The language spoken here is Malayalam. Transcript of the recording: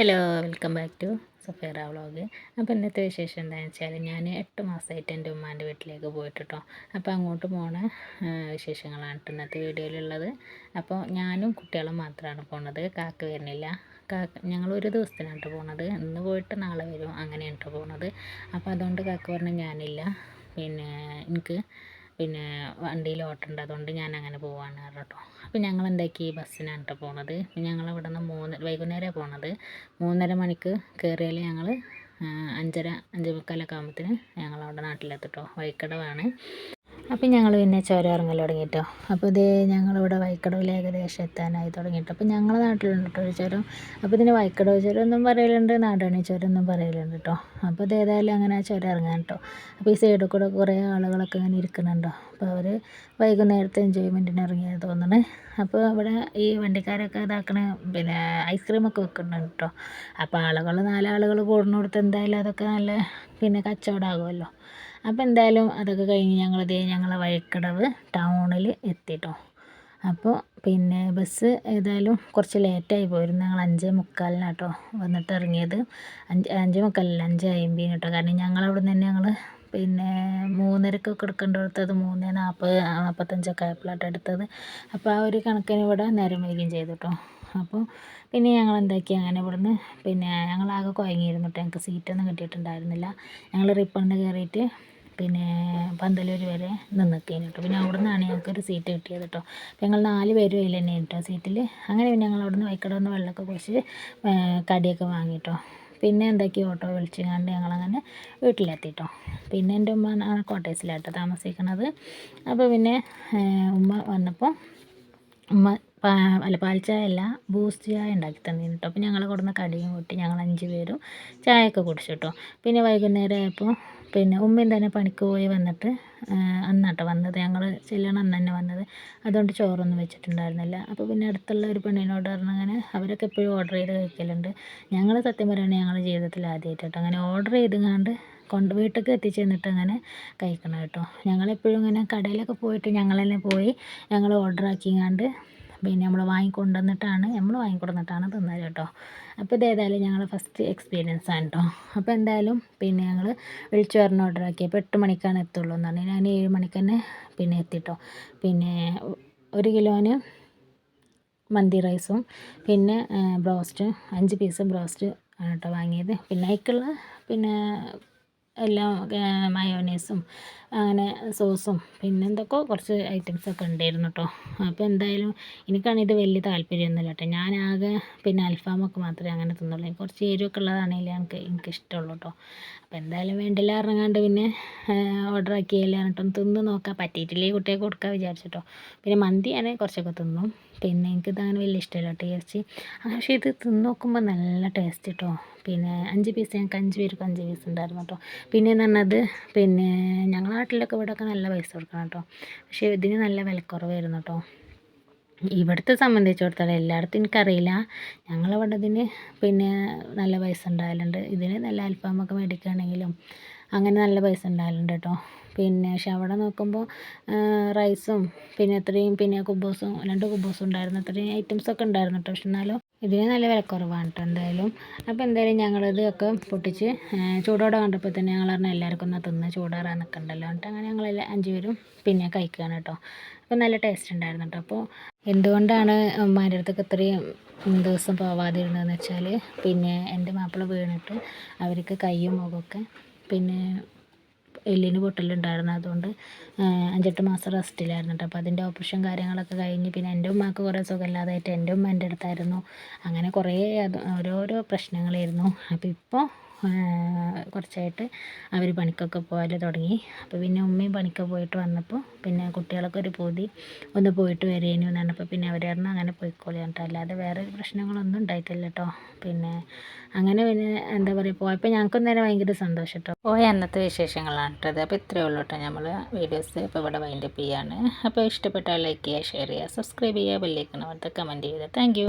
Hello welcome back to Safera vlog അപ്പോൾ ഇന്നത്തെ വിശേഷം എന്താണെന്ന് വെച്ചാൽ ഞാൻ എട്ട് മാസമായിട്ട് എന്റെ ഉമ്മാന്റെ വീട്ടിലേക്ക് പോയിട്ട് അപ്പോൾ അങ്ങോട്ട് പോണ വിശേഷങ്ങളാണ് കേട്ടോ ഇന്നത്തെ വീഡിയോയിലുള്ളത്. അപ്പോൾ ഞാനും കുട്ടികളും മാത്രമാണ് പോണത്. കാക്ക വരുന്നില്ല. കാക്ക ഞങ്ങൾ ഒരു കേട്ടോ പോണത്. ഇന്ന് പോയിട്ട് നാളെ വരും. അങ്ങനെയാണ് പോണത്. അപ്പോൾ അതുകൊണ്ട് കാക്ക പറഞ്ഞ് ഞാനില്ല. പിന്നെ എനിക്ക് പിന്നെ വണ്ടിയിൽ ഓട്ടമുണ്ട് അതുകൊണ്ട് ഞാൻ അങ്ങനെ പോവാണ് കേട്ടോ അപ്പോൾ ഞങ്ങൾ എന്താക്കി ബസ്സിനാണ് കേട്ടോ പോണത്. ഞങ്ങൾ ഇവിടെ നിന്ന് മൂന്ന് വൈകുന്നേരമാണ് പോണത്. മൂന്നര മണിക്ക് കയറിയാൽ ഞങ്ങൾ അഞ്ചര അഞ്ചേ മുക്കാലൊക്കെ ആകുമ്പോഴത്തേന് ഞങ്ങളവിടെ കേട്ടോ വൈക്കടവാണ് അപ്പം ഞങ്ങൾ പിന്നെ ചുരം ഇറങ്ങൽ തുടങ്ങിയിട്ടോ അപ്പോൾ ഇതേ ഞങ്ങളിവിടെ വൈക്കടവിൽ ഏകദേശം എത്താനായി തുടങ്ങിയിട്ട് അപ്പോൾ ഞങ്ങളുടെ നാട്ടിലുണ്ട് കേട്ടോ ഒരു ചുരം. അപ്പോൾ ഇതിന് വൈക്കടവ് ചുരം എന്നും പറയലുണ്ട് നാടാണി ചുരം എന്നും പറയലുണ്ട് കേട്ടോ. അപ്പോൾ ഇത് ഏതായാലും അങ്ങനെ ആ ചുരം ഇറങ്ങാൻ കേട്ടോ. അപ്പോൾ ഈ സൈഡിൽ കൂടെ കുറേ ആളുകളൊക്കെ ഇങ്ങനെ ഇരിക്കുന്നുണ്ടോ. അപ്പോൾ അവർ വൈകുന്നേരത്തെ എൻജോയ്മെന്റിന് ഇറങ്ങിയത് തോന്നുന്നു അപ്പോൾ ഇവിടെ ഈ വണ്ടിക്കാരൊക്കെ ഇതാക്കണ പിന്നെ ഐസ്ക്രീമൊക്കെ വെക്കുന്നുണ്ട് കേട്ടോ. അപ്പോൾ ആളുകൾ നാലാളുകൾ കൂടുന്നിടത്ത് എന്തായാലും അതൊക്കെ നല്ല പിന്നെ കച്ചവടമാകുമല്ലോ. അപ്പോൾ എന്തായാലും അതൊക്കെ കഴിഞ്ഞ് ഞങ്ങളിതേ ഞങ്ങളെ വഴിക്കടവ് ടൗണിൽ എത്തിട്ടോ. അപ്പോൾ പിന്നെ ബസ് ഏതായാലും കുറച്ച് ലേറ്റായി പോയിരുന്നു. ഞങ്ങൾ അഞ്ചേ കേട്ടോ വന്നിട്ട് ഇറങ്ങിയത് അഞ്ച് അഞ്ചേ മുക്കാലല്ല അഞ്ച് അമ്പതിന് കേട്ടോ കാരണം ഞങ്ങളവിടെ നിന്ന് തന്നെ ഞങ്ങൾ പിന്നെ മൂന്നരക്കൊക്കെ എടുക്കേണ്ടിടത്തത് മൂന്ന് നാൽപ്പത് നാൽപ്പത്തഞ്ചൊക്കെ ആയപ്പോഴാണ് എടുത്തത്. അപ്പോൾ ആ ഒരു കണക്കിന് ഇവിടെ നേരം ചെയ്തു കേട്ടോ അപ്പോൾ പിന്നെ ഞങ്ങൾ എന്താക്കി അങ്ങനെ ഇവിടുന്ന് പിന്നെ ഞങ്ങളാകെ കുഴങ്ങിയിരുന്നു കേട്ടോ. ഞങ്ങൾക്ക് സീറ്റൊന്നും കിട്ടിയിട്ടുണ്ടായിരുന്നില്ല. ഞങ്ങൾ റിപ്പണിന് കയറിയിട്ട് പിന്നെ പന്തലൂർ വരെ നിന്നിക്കേനു കേട്ടോ. പിന്നെ അവിടെ നിന്നാണ് ഞങ്ങൾക്കൊരു സീറ്റ് കിട്ടിയത് കേട്ടോ. അപ്പോൾ ഞങ്ങൾ നാല് പേരും അതിൽ തന്നെയാണ് കേട്ടോ സീറ്റിൽ അങ്ങനെ പിന്നെ ഞങ്ങൾ അവിടെ നിന്ന് വൈക്കട നിന്ന് വെള്ളമൊക്കെ കുടിച്ച് കടിയൊക്കെ വാങ്ങി കേട്ടോ. പിന്നെ എന്താക്കി ഓട്ടോ വിളിച്ചങ്ങാണ്ട് ഞങ്ങളങ്ങനെ വീട്ടിലെത്തിട്ടോ. പിന്നെ എന്റെ ഉമ്മ കോട്ടേഴ്സിലാട്ടോ താമസിക്കണത് അപ്പോൾ പിന്നെ ഉമ്മ വന്നപ്പോൾ ഉമ്മ അല്ല പാൽച്ചായ അല്ല ബൂസ്റ്റ് ചായ ഉണ്ടാക്കി തന്നിരുന്നു കേട്ടോ. അപ്പോൾ ഞങ്ങൾ കൊടുന്ന കടിയും കൂട്ടി ഞങ്ങൾ അഞ്ച് പേരും ചായയൊക്കെ കുടിച്ചു കേട്ടോ. പിന്നെ വൈകുന്നേരം ആയപ്പോൾ പിന്നെ ഉമ്മയും തന്നെ പണിക്ക് പോയി വന്നിട്ട് അന്നാട്ടോ വന്നത്. ഞങ്ങൾ ചെല്ലണം അന്ന് തന്നെ വന്നത്. അതുകൊണ്ട് ചോറൊന്നും വെച്ചിട്ടുണ്ടായിരുന്നില്ല. അപ്പോൾ പിന്നെ അടുത്തുള്ള ഒരു പെണ്ണിനോട് പറഞ്ഞു അങ്ങനെ അവരൊക്കെ എപ്പോഴും ഓർഡർ ചെയ്ത് കഴിക്കലുണ്ട്. ഞങ്ങൾ സത്യം പറയുകയാണെങ്കിൽ ഞങ്ങളുടെ ജീവിതത്തിൽ ആദ്യമായിട്ടോ അങ്ങനെ ഓർഡർ ചെയ്തുകൊണ്ട് കൊണ്ട് വീട്ടിലേക്ക് എത്തിച്ച് തന്നിട്ട് അങ്ങനെ കഴിക്കണം കേട്ടോ. ഞങ്ങളെപ്പോഴും ഇങ്ങനെ കടയിലൊക്കെ പോയിട്ട് ഞങ്ങൾ തന്നെ പോയി ഞങ്ങൾ ഓർഡർ ആക്കിങ്ങാണ്ട് പിന്നെ നമ്മൾ വാങ്ങിക്കൊണ്ടുവന്നിട്ടാണ് നമ്മൾ വാങ്ങിക്കൊണ്ടുവന്നിട്ടാണ് തിന്നത് കേട്ടോ. അപ്പോൾ ഇതേതായാലും ഞങ്ങൾ ഫസ്റ്റ് എക്സ്പീരിയൻസ് ആണ് കേട്ടോ അപ്പോൾ എന്തായാലും പിന്നെ ഞങ്ങൾ വിളിച്ചു പറഞ്ഞ് ഓർഡർ ആക്കിയപ്പോൾ എട്ട് മണിക്കാണ് എത്തുള്ളൂ എന്ന് പറഞ്ഞു. ഞാൻ ഏഴ് മണിക്ക് തന്നെ പിന്നെ എത്തിട്ടോ. പിന്നെ ഒരു കിലോന് മന്തി റൈസും പിന്നെ ബ്രോസ്റ്റ് അഞ്ച് പീസ് ബ്രോസ്റ്റ് ആണ് കേട്ടോ വാങ്ങിയത്. പിന്നെ അതിലേക്കുള്ള പിന്നെ എല്ലാം മയോനൈസും അങ്ങനെ സോസും പിന്നെ എന്തൊക്കെയോ കുറച്ച് ഐറ്റംസൊക്കെ ഉണ്ടായിരുന്നു കേട്ടോ അപ്പോൾ എന്തായാലും എനിക്കാണെങ്കിൽ ഇത് വലിയ താല്പര്യമൊന്നുമില്ല കേട്ടോ ഞാൻ ആകെ പിന്നെ അൽഫാമൊക്കെ മാത്രമേ അങ്ങനെ തിന്നുള്ളൂ. കുറച്ച് എരിവൊക്കെ ഉള്ളതാണെങ്കിൽ എനിക്ക് എനിക്ക് ഇഷ്ടമുള്ളൂ കേട്ടോ അപ്പോൾ എന്തായാലും വേണ്ടില്ല ഇറങ്ങാണ്ട് പിന്നെ ഓർഡർ ആക്കിയല്ലേ കേട്ടോ തിന്ന് നോക്കാം. പറ്റിയിട്ടില്ലേ കുട്ടികൾക്ക് കൊടുക്കാൻ വിചാരിച്ചിട്ടോ പിന്നെ മന്തി ഞാൻ കുറച്ചൊക്കെ തിന്നും. പിന്നെ എനിക്കിതങ്ങനെ വലിയ ഇഷ്ടമല്ല ടേസ്റ്റ് പക്ഷേ ഇത് തിന്ന് നോക്കുമ്പോൾ നല്ല ടേസ്റ്റ് കേട്ടോ പിന്നെ അഞ്ച് പീസ് ഞങ്ങൾക്ക് അഞ്ച് പേർക്ക് അഞ്ച് പീസ് ഉണ്ടായിരുന്നു കേട്ടോ പിന്നെയെന്ന് പറഞ്ഞത് പിന്നെ ഞങ്ങളുടെ നാട്ടിലൊക്കെ ഇവിടെയൊക്കെ നല്ല പൈസ കൊടുക്കണം കേട്ടോ. പക്ഷേ ഇതിന് നല്ല വിലക്കുറവായിരുന്നു കേട്ടോ. ഇവിടുത്തെ സംബന്ധിച്ചിടത്തോളം എല്ലായിടത്തും എനിക്കറിയില്ല. ഞങ്ങളവിടെ ഇതിന് പിന്നെ നല്ല പൈസ ഉണ്ടാകലുണ്ട് ഇതിന് നല്ല അൽഫാമൊക്കെ മേടിക്കുകയാണെങ്കിലും അങ്ങനെ നല്ല പൈസ ഉണ്ടാകലുണ്ട് കേട്ടോ. പിന്നെ പക്ഷെ അവിടെ നോക്കുമ്പോൾ റൈസും പിന്നെ ഇത്രയും പിന്നെ കുബൂസും രണ്ട് കുബൂസും ഉണ്ടായിരുന്നു. ഇത്രയും ഐറ്റംസൊക്കെ ഉണ്ടായിരുന്നു കേട്ടോ. പക്ഷെ എന്നാലും ഇതിന് നല്ല വിലക്കുറവാണ് കേട്ടോ എന്തായാലും. അപ്പോൾ എന്തായാലും ഞങ്ങളിത് ഒക്കെ പൊട്ടിച്ച് ചൂടോടെ കണ്ടപ്പോൾ തന്നെ ഞങ്ങൾ പറഞ്ഞാൽ എല്ലാവർക്കും ഒന്ന് തിന്ന് ചൂടാറാൻ നിൽക്കണ്ടല്ലോ എന്നിട്ട് അങ്ങനെ ഞങ്ങൾ അഞ്ച് പേരും പിന്നെ കഴിക്കുകയാണ് കേട്ടോ അപ്പോൾ നല്ല ടേസ്റ്റ് ഉണ്ടായിരുന്നു കേട്ടോ അപ്പോൾ എന്തുകൊണ്ടാണ് ഉമ്മാന്റെ അടുത്തൊക്കെ ഇത്രയും ദിവസം പോവാതിരുന്നതെന്ന് വെച്ചാൽ പിന്നെ എന്റെ മാപ്പിള വീണിട്ട് അവർക്ക് കൈയും മുഖമൊക്കെ പിന്നെ എല്ലിന് പൊട്ടലുണ്ടായിരുന്നു. അതുകൊണ്ട് അഞ്ചെട്ട് മാസം റെസ്റ്റിലായിരുന്നു കേട്ടോ. അപ്പോൾ അതിന്റെ ഓപ്പറേഷൻ കാര്യങ്ങളൊക്കെ കഴിഞ്ഞ് പിന്നെ എന്റെ ഉമ്മക്ക് കുറേ സുഖമില്ലാതായിട്ട് എന്റെ ഉമ്മ എന്റെ അടുത്തായിരുന്നു. അങ്ങനെ കുറേ അത് ഓരോരോ പ്രശ്നങ്ങളായിരുന്നു. അപ്പോൾ ഇപ്പോൾ കുറച്ചായിട്ട് അവർ പണിക്കൊക്കെ പോകാൻ തുടങ്ങി. അപ്പോൾ പിന്നെ ഉമ്മയും പണിക്ക് പോയിട്ട് വന്നപ്പോൾ പിന്നെ കുട്ടികളൊക്കെ ഒരു പൂതി ഒന്ന് പോയിട്ട് വരേനു എന്ന് പറഞ്ഞപ്പോൾ പിന്നെ അവർ പറഞ്ഞു അങ്ങനെ പോയിക്കോളി കേട്ടോ അല്ലാതെ വേറെ പ്രശ്നങ്ങളൊന്നും ഉണ്ടായിട്ടില്ല കേട്ടോ പിന്നെ അങ്ങനെ പിന്നെ എന്താ പറയുക പോയപ്പോൾ ഞങ്ങൾക്കും തന്നെ ഭയങ്കര സന്തോഷം കേട്ടോ പോയ അന്നത്തെ വിശേഷങ്ങളാണ് കേട്ടത് അപ്പോൾ ഇത്രയേ ഉള്ളൂ കേട്ടോ നമ്മൾ വീഡിയോസ്. ഇപ്പോൾ ഇവിടെ വൈൻഡപ്പ് ചെയ്യാണ്. അപ്പോൾ ഇഷ്ടപ്പെട്ടാൽ ലൈക്ക് ചെയ്യുക ഷെയർ ചെയ്യുക സബ്സ്ക്രൈബ് ചെയ്യുക ബെല്ലൈക്കണം അവിടുത്തെ കമന്റ് ചെയ്യുക. താങ്ക്